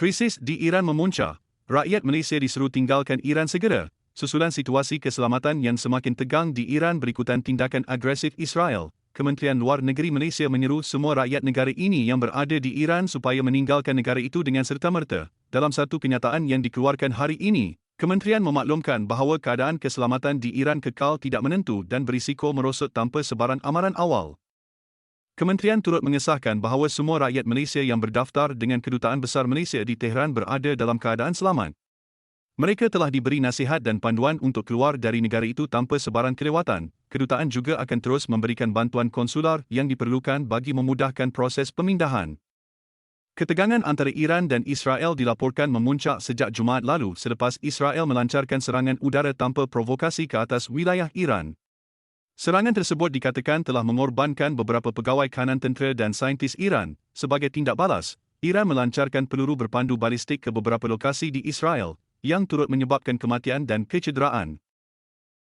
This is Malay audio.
Krisis di Iran memuncak. Rakyat Malaysia diseru tinggalkan Iran segera. Susulan situasi keselamatan yang semakin tegang di Iran berikutan tindakan agresif Israel, Kementerian Luar Negeri Malaysia menyeru semua rakyat negara ini yang berada di Iran supaya meninggalkan negara itu dengan serta-merta. Dalam satu kenyataan yang dikeluarkan hari ini, Kementerian memaklumkan bahawa keadaan keselamatan di Iran kekal tidak menentu dan berisiko merosot tanpa sebaran amaran awal. Kementerian turut mengesahkan bahawa semua rakyat Malaysia yang berdaftar dengan Kedutaan Besar Malaysia di Tehran berada dalam keadaan selamat. Mereka telah diberi nasihat dan panduan untuk keluar dari negara itu tanpa sebarang kelewatan. Kedutaan juga akan terus memberikan bantuan konsular yang diperlukan bagi memudahkan proses pemindahan. Ketegangan antara Iran dan Israel dilaporkan memuncak sejak Jumaat lalu selepas Israel melancarkan serangan udara tanpa provokasi ke atas wilayah Iran. Serangan tersebut dikatakan telah mengorbankan beberapa pegawai kanan tentera dan saintis Iran. Sebagai tindak balas, Iran melancarkan peluru berpandu balistik ke beberapa lokasi di Israel, yang turut menyebabkan kematian dan kecederaan.